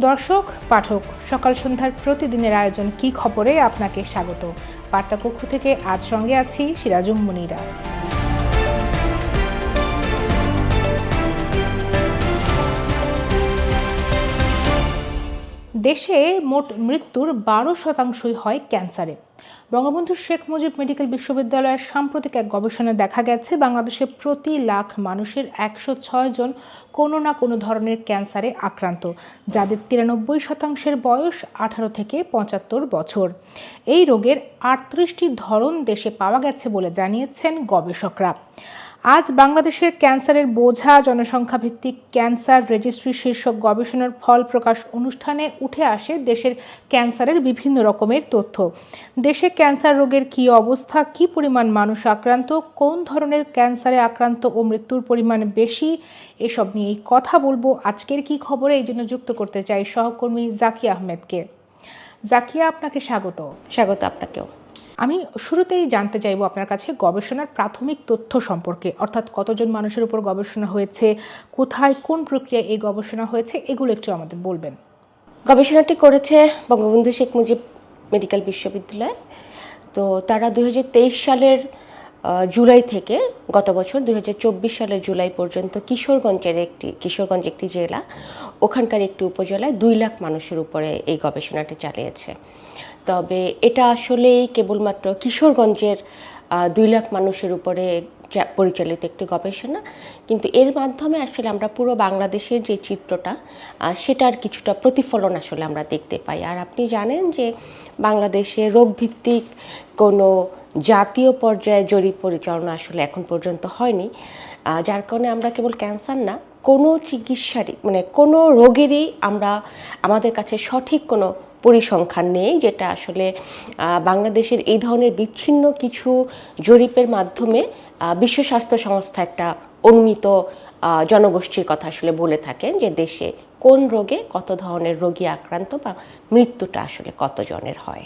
দর্শক, পাঠক, সকাল সন্ধ্যার প্রতিদিনের আয়োজন কি খবরে আপনাকে স্বাগত? বার্তাকক্ষ থেকে আজ সঙ্গে আছি সিরাজুম মুনিরা। দেশে মোট মৃত্যুর বারো শতাংশই হয় ক্যান্সারে। বঙ্গবন্ধু শেখ মুজিব মেডিকেল বিশ্ববিদ্যালয়ের সাম্প্রতিক এক গবেষণায় দেখা গেছে, বাংলাদেশে প্রতি লাখ মানুষের একশো ছয় জন কোনো না কোনো ধরনের ক্যান্সারে আক্রান্ত, যাদের তিরানব্বই শতাংশের বয়স আঠারো থেকে পঁচাত্তর বছর। এই রোগের আটত্রিশটি ধরন দেশে পাওয়া গেছে বলে জানিয়েছেন গবেষকরা। আজ বাংলাদেশের ক্যান্সারের বোঝা জনসংখ্যা ভিত্তিক ক্যান্সার রেজিস্ট্রি শীর্ষক গবেষণার ফল প্রকাশ অনুষ্ঠানে উঠে আসে দেশের ক্যান্সারের বিভিন্ন রকমের তথ্য। দেশে ক্যান্সার রোগের কী অবস্থা, কী পরিমাণ মানুষ আক্রান্ত, কোন ধরনের ক্যান্সারে আক্রান্ত ও মৃত্যুর পরিমাণ বেশি, এসব নিয়েই কথা বলব আজকের কি খবরে। এই জন্য যুক্ত করতে চাই সহকর্মী জাকিয়া আহমেদকে। জাকিয়া, আপনাকে স্বাগত। স্বাগত আপনাকেও। আমি শুরুতেই জানতে চাইব আপনার কাছে গবেষণার প্রাথমিক তথ্য সম্পর্কে, অর্থাৎ কতজন মানুষের উপর গবেষণা হয়েছে, কোথায় কোন প্রক্রিয়ায় এই গবেষণা হয়েছে, এগুলো একটু আমাদের বলবেন। গবেষণাটি করেছে বঙ্গবন্ধু শেখ মুজিব মেডিকেল বিশ্ববিদ্যালয়। তো তারা দু হাজার তেইশ সালের জুলাই থেকে গত বছর দুই হাজার চব্বিশ সালের জুলাই পর্যন্ত কিশোরগঞ্জের একটি, কিশোরগঞ্জ একটি জেলা, ওখানকার একটি উপজেলায় দুই লাখ মানুষের উপরে এই গবেষণাটি চালিয়েছে। তবে এটা আসলেই কেবলমাত্র কিশোরগঞ্জের দুই লাখ মানুষের উপরে পরিচালিত একটি গবেষণা। কিন্তু এর মাধ্যমে আসলে আমরা পুরো বাংলাদেশের যে চিত্রটা সেটার কিছুটা প্রতিফলন আসলে আমরা দেখতে পাই। আর আপনি জানেন যে বাংলাদেশে রোগভিত্তিক কোনো জাতীয় পর্যায়ে জরিপ পরিচালনা আসলে এখন পর্যন্ত হয়নি। যার কারণে আমরা কেবল ক্যান্সার না, কোনো চিকিৎসারই মানে কোনো রোগেরই আমরা আমাদের কাছে সঠিক কোনো পরিসংখ্যান নেই যেটা আসলে বাংলাদেশের এই ধরনের বিচ্ছিন্ন কিছু জরিপের মাধ্যমে বিশ্ব স্বাস্থ্য সংস্থা একটা অনুমিত জনগোষ্ঠীর কথা আসলে বলে থাকেন যে দেশে কোন রোগে কত ধরনের রোগী আক্রান্ত বা মৃত্যুটা আসলে কতজনের হয়।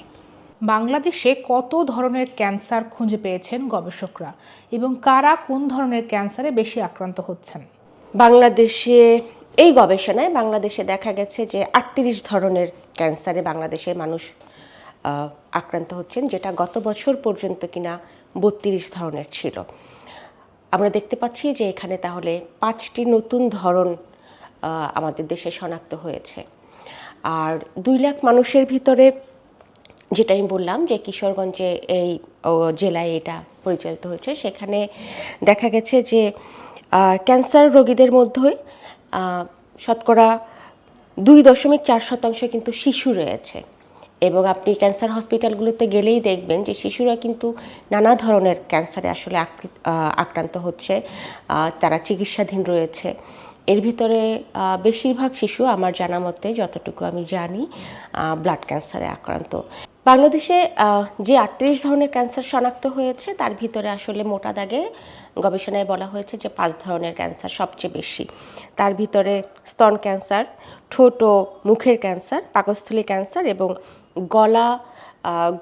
বাংলাদেশে কত ধরনের ক্যান্সার খুঁজে পেয়েছেন গবেষকরা এবং কারা কোন ধরনের ক্যান্সারে বেশি আক্রান্ত হচ্ছেন? বাংলাদেশে এই গবেষণায় বাংলাদেশে দেখা গেছে যে আটত্রিশ ধরনের ক্যান্সারে বাংলাদেশের মানুষ আক্রান্ত হচ্ছেন, যেটা গত বছর পর্যন্ত কিনা বত্রিশ ধরনের ছিল। আমরা দেখতে পাচ্ছি যে এখানে তাহলে পাঁচটি নতুন ধরন আমাদের দেশে শনাক্ত হয়েছে। আর দুই লাখ মানুষের ভিতরে, যেটা আমি বললাম যে কিশোরগঞ্জে এই জেলায় এটা পরিচালিত হয়েছে, সেখানে দেখা গেছে যে ক্যান্সার রোগীদের মধ্যে শতকরা দুই দশমিক চার শতাংশ কিন্তু শিশু রয়েছে। এবং আপনি ক্যান্সার হসপিটালগুলোতে গেলেই দেখবেন যে শিশুরা কিন্তু নানা ধরনের ক্যান্সারে আসলে আক্রান্ত হচ্ছে তারা চিকিৎসাধীন রয়েছে। এর ভিতরে বেশিরভাগ শিশু আমার জানা মতে যতটুকু আমি জানি ব্লাড ক্যান্সারে আক্রান্ত। বাংলাদেশে যে আটত্রিশ ধরনের ক্যান্সার শনাক্ত হয়েছে, তার ভিতরে আসলে মোটা দাগে গবেষণায় বলা হয়েছে যে পাঁচ ধরনের ক্যান্সার সবচেয়ে বেশি। তার ভিতরে স্তন ক্যান্সার, ঠোঁট মুখের ক্যান্সার, পাকস্থলী ক্যান্সার এবং গলা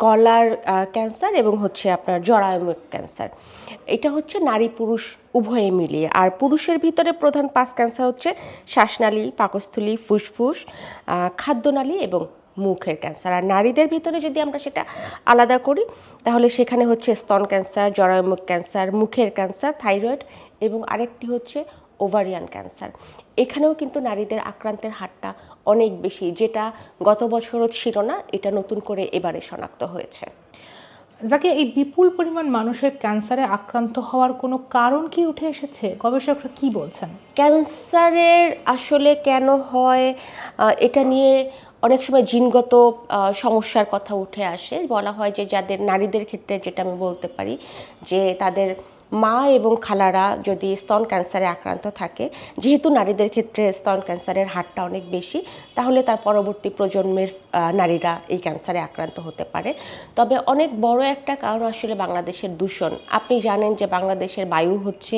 গলার ক্যান্সার এবং হচ্ছে আপনার জরায়ুমুখ ক্যান্সার। এটা হচ্ছে নারী পুরুষ উভয়ে মিলিয়ে। আর পুরুষের ভিতরে প্রধান পাঁচ ক্যান্সার হচ্ছে শ্বাসনালী, পাকস্থলী, ফুসফুস খাদ্যনালী এবং মুখের ক্যান্সার আর নারীদের ভিতরে যদি আমরা সেটা আলাদা করি, তাহলে সেখানে হচ্ছে স্তন ক্যান্সার জরায়ুমুখ ক্যান্সার মুখের ক্যান্সার থাইরয়েড এবং আরেকটি হচ্ছে ওভারিয়ান ক্যান্সার এখানেও কিন্তু নারীদের আক্রান্তের হারটা অনেক বেশি, যেটা গত বছরও ছিল না, এটা নতুন করে এবারে শনাক্ত হয়েছে। যাকে এই বিপুল পরিমাণ মানুষের ক্যান্সারে আক্রান্ত হওয়ার কোনো কারণ কি উঠে এসেছে? গবেষকরা কি বলছেন? ক্যান্সারের আসলে কেন হয়? এটা নিয়ে অনেক সময় জিনগত সমস্যার কথা উঠে আসে। বলা হয় যে যাদের নারীদের ক্ষেত্রে যেটা আমি বলতে পারি, যে তাদের মা এবং খালারা যদি স্তন ক্যান্সারে আক্রান্ত থাকে, যেহেতু নারীদের ক্ষেত্রে স্তন ক্যান্সারের হারটা অনেক বেশি, তাহলে তার পরবর্তী প্রজন্মের নারীরা এই ক্যান্সারে আক্রান্ত হতে পারে। তবে অনেক বড় একটা কারণ আসলে বাংলাদেশের দূষণ। আপনি জানেন যে বাংলাদেশের বায়ু হচ্ছে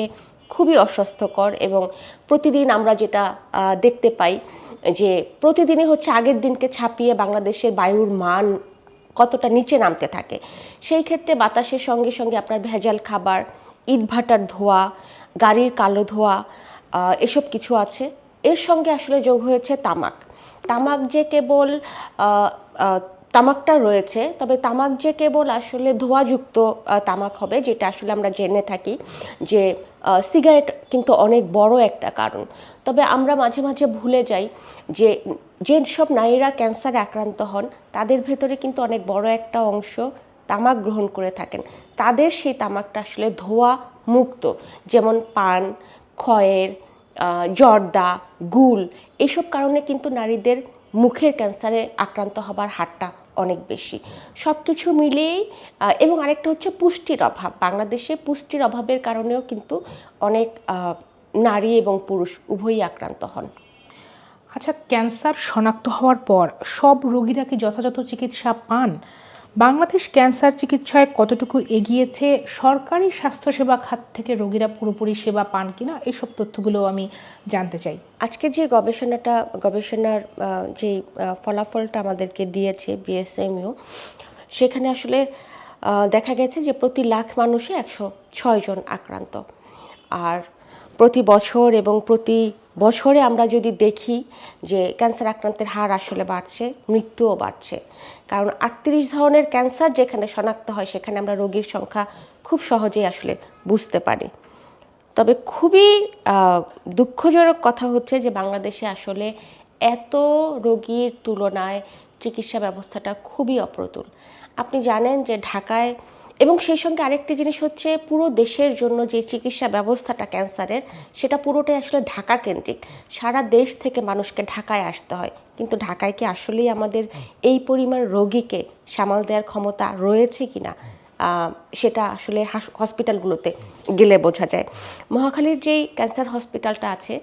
খুবই অস্বাস্থ্যকর এবং প্রতিদিন আমরা যেটা দেখতে পাই যে প্রতিদিনই হচ্ছে আগের দিনকে ছাপিয়ে বাংলাদেশের বায়ুর মান কতটা নিচে নামতে থাকে। সেই ক্ষেত্রে বাতাসের সঙ্গে সঙ্গে আপনার ভেজাল খাবার ইটভাটার ধোয়া, গাড়ির কালো ধোয়া এসব কিছু আছে। এর সঙ্গে আসলে যোগ হয়েছে তামাক। তামাক যে কেবল তামাকটা রয়েছে, তবে তামাক যে কেবল আসলে ধোঁয়াযুক্ত তামাক হবে, যেটা আসলে আমরা জেনে থাকি যে সিগারেট কিন্তু অনেক বড় একটা কারণ। তবে আমরা মাঝে মাঝে ভুলে যাই যে, যেসব নারীরা ক্যান্সারে আক্রান্ত হন, তাদের ভেতরে কিন্তু অনেক বড় একটা অংশ তামাক গ্রহণ করে থাকেন। তাদের সেই তামাকটা আসলে ধোঁয়া মুক্ত। যেমন পান, ক্ষয়ের জর্দা, গুল এইসব কারণে কিন্তু নারীদের মুখের ক্যান্সারে আক্রান্ত হবার হারটা অনেক বেশি। সব কিছু মিলিয়েই এবং আরেকটা হচ্ছে পুষ্টির অভাব। বাংলাদেশে পুষ্টির অভাবের কারণেও কিন্তু অনেক নারী এবং পুরুষ উভয়ই আক্রান্ত হন। আচ্ছা ক্যান্সার শনাক্ত হওয়ার পর সব রোগীরা কি যথাযথ চিকিৎসা পান? বাংলাদেশ ক্যান্সার চিকিৎসায় কতটুকু এগিয়েছে? সরকারি স্বাস্থ্যসেবা খাত থেকে রোগীরা পুরোপুরি সেবা পান কিনা? এইসব তথ্যগুলো আমি জানতে চাই। আজকের যে গবেষণাটা, গবেষণার যে ফলাফলটা আমাদেরকে দিয়েছে বিএসএমইউ, সেখানে আসলে দেখা গেছে যে প্রতি লাখ মানুষে একশো ছয় জন আক্রান্ত। আর প্রতি বছর এবং প্রতি বছরে আমরা যদি দেখি যে ক্যান্সার আক্রান্তের হার আসলে বাড়ছে, মৃত্যুও বাড়ছে। কারণ আটত্রিশ ধরনের ক্যান্সার যেখানে শনাক্ত হয়, সেখানে আমরা রোগীর সংখ্যা খুব সহজেই আসলে বুঝতে পারি। তবে খুবই দুঃখজনক কথা হচ্ছে যে বাংলাদেশে আসলে এত রোগীর তুলনায় চিকিৎসা ব্যবস্থাটা খুবই অপ্রতুল। আপনি জানেন যে ঢাকায় এবং সেই সঙ্গে আরেকটি জিনিস হচ্ছে পুরো দেশের জন্য যে চিকিৎসা ব্যবস্থাটা ক্যান্সারের সেটা পুরোটাই আসলে ঢাকা কেন্দ্রিক। সারা দেশ থেকে মানুষকে ঢাকায় আসতে হয়। কিন্তু ঢাকায় কি আসলেই আমাদের এই পরিমাণ রোগীকে সামাল দেওয়ার ক্ষমতা রয়েছে কিনা আহ, সেটা আসলে হাস- হসপিটালগুলোতে গেলে বোঝা যায়। মহাখালীর যেই ক্যান্সার হসপিটালটা আছে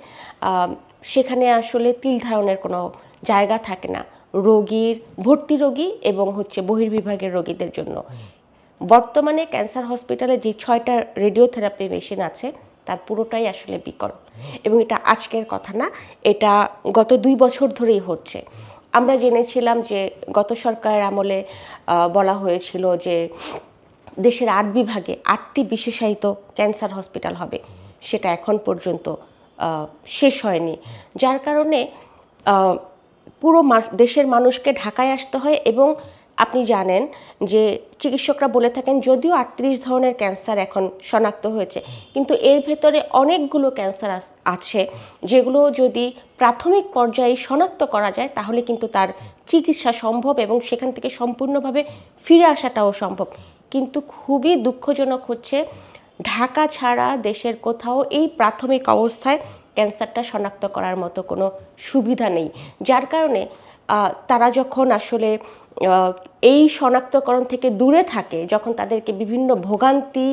সেখানে আসলে তিল ধারণের কোনো জায়গা থাকে না। রোগীর ভর্তি রোগী এবং হচ্ছে বহির্বিভাগের রোগীদের জন্য। বর্তমানে ক্যান্সার হসপিটালে যে ছয়টা রেডিওথেরাপি মেশিন আছে, তার পুরোটাই আসলে বিকল। এবং এটা আজকের কথা না, এটা গত দুই বছর ধরেই হচ্ছে। আমরা জেনেছিলাম যে গত সরকারের আমলে বলা হয়েছিল যে দেশের আট বিভাগে আটটি বিশেষায়িত ক্যান্সার হসপিটাল হবে। সেটা এখন পর্যন্ত শেষ হয়নি। যার কারণে পুরো দেশের মানুষকে ঢাকায় আসতে হয় এবং আপনি জানেন যে চিকিৎসকরা বলে থাকেন, যদিও আটত্রিশ ধরনের ক্যান্সার এখন শনাক্ত হয়েছে, কিন্তু এর ভেতরে অনেকগুলো ক্যান্সার আছে, যেগুলো যদি প্রাথমিক পর্যায়ে শনাক্ত করা যায়, তাহলে কিন্তু তার চিকিৎসা সম্ভব এবং সেখান থেকে সম্পূর্ণভাবে ফিরে আসাটাও সম্ভব। কিন্তু খুবই দুঃখজনক হচ্ছে, ঢাকা ছাড়া দেশের কোথাও এই প্রাথমিক অবস্থায় ক্যান্সারটা শনাক্ত করার মতো কোনো সুবিধা নেই। যার কারণে তারা যখন আসলে এই শনাক্তকরণ থেকে দূরে থাকে, যখন তাদেরকে বিভিন্ন ভোগান্তি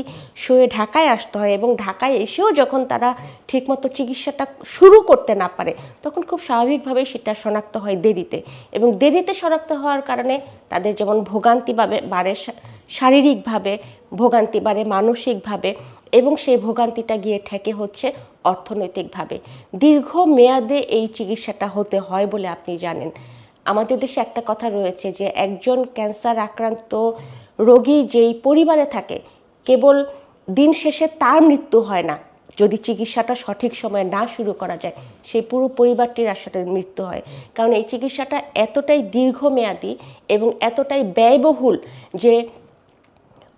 সয়ে ঢাকায় আসতে হয় এবং ঢাকায় এসেও যখন তারা ঠিকমতো চিকিৎসাটা শুরু করতে না পারে, তখন খুব স্বাভাবিকভাবে সেটা শনাক্ত হয় দেরিতে এবং দেরিতে শনাক্ত হওয়ার কারণে তাদের যেমন ভোগান্তি বাড়ে শারীরিকভাবে, ভোগান্তি বাড়ে মানসিকভাবে এবং সেই ভোগান্তিটা গিয়ে ঠেকে হচ্ছে অর্থনৈতিকভাবে। দীর্ঘ মেয়াদে এই চিকিৎসাটা হতে হয় বলে আপনি জানেন। আমাদের দেশে একটা কথা রয়েছে যে একজন ক্যান্সার আক্রান্ত রোগী যেই পরিবারে থাকে, কেবল দিন শেষে তার মৃত্যু হয় না। যদি চিকিৎসাটা সঠিক সময়ে না শুরু করা যায়, সেই পুরো পরিবারটির আসলে মৃত্যু হয়। কারণ এই চিকিৎসাটা এতটাই দীর্ঘমেয়াদী এবং এতটাই ব্যয়বহুল যে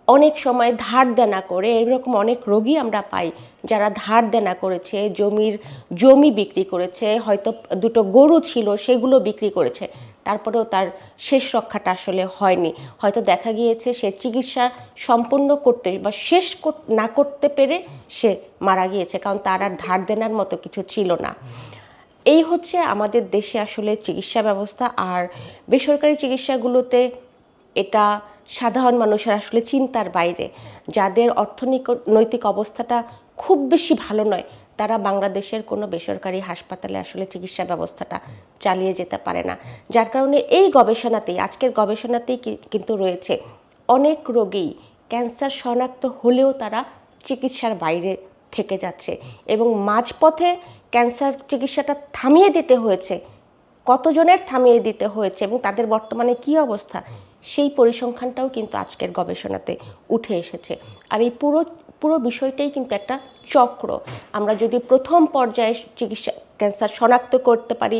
অনেক সময় ধার দেনা করে, এরকম অনেক রোগী আমরা পাই যারা ধার দেনা করেছে, জমির, জমি বিক্রি করেছে, হয়তো দুটো গরু ছিল সেগুলো বিক্রি করেছে, তারপরেও তার শেষ রক্ষাটা আসলে হয়নি। হয়তো দেখা গিয়েছে সে চিকিৎসা সম্পন্ন করতে বা শেষ না করতে পেরে সে মারা গিয়েছে, কারণ তার আর ধার দেনার মতো কিছু ছিল না। এই হচ্ছে আমাদের দেশে আসলে চিকিৎসা ব্যবস্থা, আর বেসরকারি চিকিৎসাগুলোতে এটা সাধারণ মানুষের আসলে চিন্তার বাইরে। যাদের অর্থনৈতিক নৈতিক অবস্থাটা খুব বেশি ভালো নয়, তারা বাংলাদেশের কোনো বেসরকারি হাসপাতালে আসলে চিকিৎসা ব্যবস্থাটা চালিয়ে যেতে পারে না। যার কারণে এই গবেষণাতেই, আজকের গবেষণাতেই কিন্তু রয়েছে, অনেক রোগী ক্যান্সার শনাক্ত হলেও তারা চিকিৎসার বাইরে থেকে যাচ্ছে এবং মাঝপথে ক্যান্সার চিকিৎসাটা থামিয়ে দিতে হয়েছে, কতজনের থামিয়ে দিতে হয়েছে এবং তাদের বর্তমানে কি অবস্থা সেই পরিসংখ্যানটাও কিন্তু আজকের গবেষণাতে উঠে এসেছে। আর এই পুরো পুরো বিষয়টাই কিন্তু একটা চক্র। আমরা যদি প্রথম পর্যায়ে চিকিৎসা, ক্যান্সার শনাক্ত করতে পারি,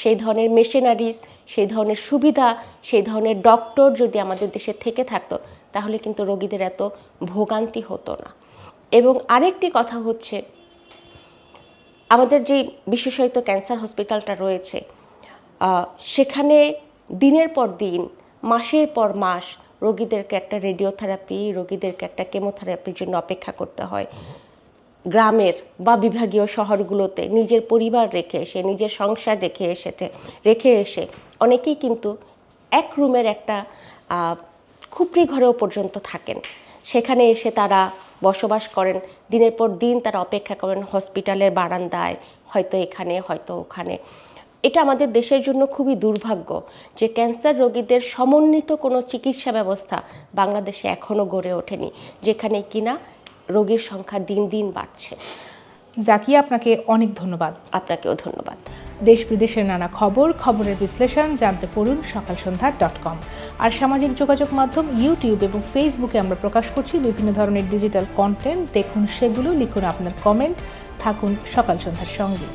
সেই ধরনের মেশিনারিজ, সেই ধরনের সুবিধা, সেই ধরনের ডক্টর যদি আমাদের দেশে থেকে থাকতো, তাহলে কিন্তু রোগীদের এত ভোগান্তি হতো না। এবং আরেকটি কথা হচ্ছে, আমাদের যে বিশেষায়িত ক্যান্সার হসপিটালটা রয়েছে সেখানে দিনের পর দিন মাসের পর মাস রোগীদেরকে একটা রেডিওথেরাপি রোগীদেরকে একটা কেমোথেরাপির জন্য অপেক্ষা করতে হয়। গ্রামের বা বিভাগীয় শহরগুলোতে নিজের পরিবার রেখে এসে, নিজের সংসার রেখে এসেছে, রেখে এসে অনেকেই কিন্তু এক রুমের একটা খুপড়ি ঘরেও পর্যন্ত থাকেন। সেখানে এসে তারা বসবাস করেন। দিনের পর দিন তারা অপেক্ষা করেন হসপিটালের বারান্দায়, হয়তো এখানে, হয়তো ওখানে। এটা আমাদের দেশের জন্য খুবই দুর্ভাগ্য যে ক্যান্সার রোগীদের সমন্বিত কোনো চিকিৎসা ব্যবস্থা বাংলাদেশে এখনও গড়ে ওঠেনি যেখানে কিনা রোগীর সংখ্যা দিন দিন বাড়ছে। জাকিয়া আপনাকে অনেক ধন্যবাদ। আপনাকেও ধন্যবাদ। দেশ বিদেশের নানা খবর খবরের বিশ্লেষণ জানতে পড়ুন সকাল সন্ধ্যা ডট কম। আর সামাজিক যোগাযোগ মাধ্যম ইউটিউব এবং ফেসবুকে আমরা প্রকাশ করছি বিভিন্ন ধরনের ডিজিটাল কন্টেন্ট। দেখুন সেগুলো লিখুন আপনার কমেন্ট থাকুন সকাল সন্ধ্যার সঙ্গে।